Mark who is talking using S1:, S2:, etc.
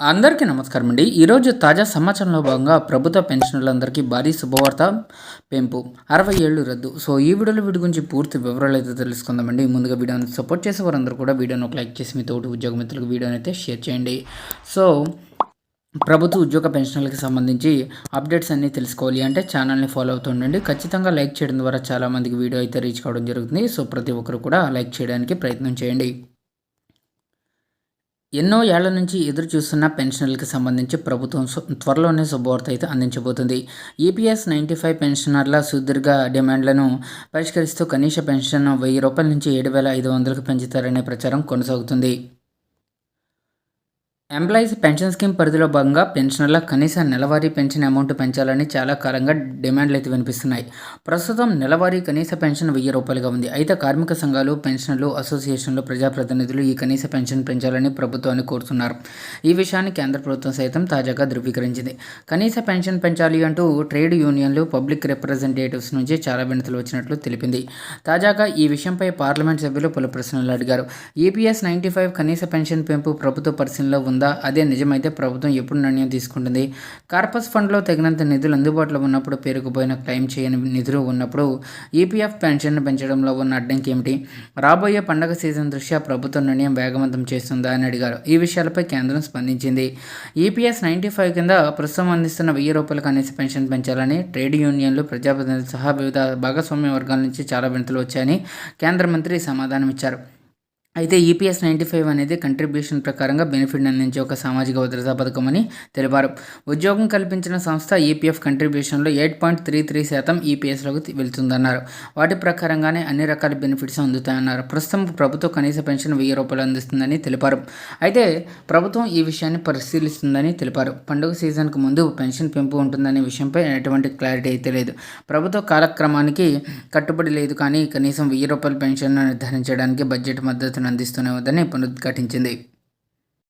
S1: అందరికీ నమస్కారం అండి ఈరోజు తాజా సమాచారంలో భాగంగా ప్రభుత్వ పెన్షనర్లందరికీ భారీ శుభవార్త పెంపు. అరవై ఏళ్ళు రద్దు. సో ఈ వీడియోలో వీటి గురించి పూర్తి వివరాలు అయితే తెలుసుకుందామండి. ముందుగా వీడియోని సపోర్ట్ చేసే వారందరూ కూడా వీడియోని ఒక లైక్ చేసి మీ తోటి ఉద్యోగ మిత్రులకు వీడియోని అయితే షేర్ చేయండి. సో ప్రభుత్వ ఉద్యోగ పెన్షన్లకు సంబంధించి అప్డేట్స్ అన్నీ తెలుసుకోవాలి అంటే ఛానల్ని ఫాలో అవుతూ ఉండండి. ఖచ్చితంగా లైక్ చేయడం ద్వారా చాలామందికి వీడియో అయితే రీచ్ కావడం జరుగుతుంది. సో ప్రతి ఒక్కరు కూడా లైక్ చేయడానికి ప్రయత్నం చేయండి. ఎన్నో ఏళ్ళ నుంచి ఎదురు చూస్తున్న పెన్షన్లకు సంబంధించి ప్రభుత్వం త్వరలోనే శుభవార్త అయితే అందించబోతుంది. ఈపీఎస్ నైంటీ ఫైవ్ పెన్షనర్ల సుదీర్ఘ డిమాండ్లను పరిష్కరిస్తూ కనీస పెన్షన్ వెయ్యి రూపాయల నుంచి ఏడు వేల ఐదు వందలకు పెంచుతారనే ప్రచారం కొనసాగుతుంది. ఎంప్లాయీస్ పెన్షన్ స్కీమ్ పరిధిలో భాగంగా పెన్షనర్ల కనీస నెలవారీ పెన్షన్ అమౌంట్ పెంచాలని చాలా కాలంగా డిమాండ్లు అయితే వినిపిస్తున్నాయి. ప్రస్తుతం నెలవారీ కనీస పెన్షన్ వెయ్యి రూపాయలుగా ఉంది. అయితే కార్మిక సంఘాలు పెన్షనర్లు అసోసియేషన్లు ప్రజాప్రతినిధులు ఈ కనీస పెన్షన్ పెంచాలని ప్రభుత్వాన్ని కోరుతున్నారు. ఈ విషయాన్ని కేంద్ర ప్రభుత్వం సైతం తాజాగా ధృవీకరించింది. కనీస పెన్షన్ పెంచాలి అంటూ ట్రేడ్ యూనియన్లు పబ్లిక్ రిప్రజెంటేటివ్స్ నుంచి చాలా వినతులు వచ్చినట్లు తెలిపింది. తాజాగా ఈ విషయంపై పార్లమెంట్ సభ్యులు పలు ప్రశ్నలు అడిగారు. ఈపీఎస్ నైంటీ ఫైవ్ కనీస పెన్షన్ పెంపు ప్రభుత్వ పరిశీలనలో ఉంది అదే నిజమైతే ప్రభుత్వం ఎప్పుడు నిర్ణయం తీసుకుంటుంది? కార్పస్ ఫండ్లో తగినంత నిధులు అందుబాటులో ఉన్నప్పుడు పేరుకుపోయిన క్లెయిమ్ చేయని నిధులు ఉన్నప్పుడు ఈపీఎఫ్ పెన్షన్ పెంచడంలో ఉన్న అడ్డంకి ఏమిటి? రాబోయే పండగ సీజన్ దృష్ట్యా ప్రభుత్వం నిర్ణయం వేగవంతం చేస్తుందా అని అడిగారు. ఈ విషయాలపై కేంద్రం స్పందించింది. ఈపీఎస్ నైంటీ ఫైవ్ కింద ప్రస్తుతం అందిస్తున్న వెయ్యి రూపాయలు కనీస పెన్షన్ పెంచాలని ట్రేడ్ యూనియన్లు ప్రజాప్రతినిధులు సహా వివిధ భాగస్వామ్య వర్గాల నుంచి చాలా వినతులు వచ్చాయని కేంద్ర మంత్రి సమాధానం ఇచ్చారు అయితే ఈపీఎస్ నైంటీ ఫైవ్ అనేది కంట్రిబ్యూషన్ ప్రకారంగా బెనిఫిట్ అందించే ఒక సామాజిక భద్రతా పథకం అని తెలిపారు. ఉద్యోగం కల్పించిన సంస్థ ఈపీఎఫ్ కంట్రిబ్యూషన్లో ఎయిట్ పాయింట్ త్రీ త్రీ శాతం ఈపీఎస్లోకి వెళ్తుందన్నారు. వాటి ప్రకారంగానే అన్ని రకాల బెనిఫిట్స్ అందుతాయన్నారు. ప్రస్తుతం ప్రభుత్వం కనీస పెన్షన్ వెయ్యి రూపాయలు అందిస్తుందని తెలిపారు. అయితే ప్రభుత్వం ఈ విషయాన్ని పరిశీలిస్తుందని తెలిపారు. పండుగ సీజన్కు ముందు పెన్షన్ పెంపు ఉంటుందనే విషయంపై ఎటువంటి క్లారిటీ అయితే లేదు. ప్రభుత్వ కాలక్రమానికి కట్టుబడి లేదు కానీ కనీసం వెయ్యి రూపాయల పెన్షన్ను నిర్ధారించడానికి బడ్జెట్ మద్దతు మద్దతును అందిస్తూనే ఉందని పునరుద్ఘాటించింది.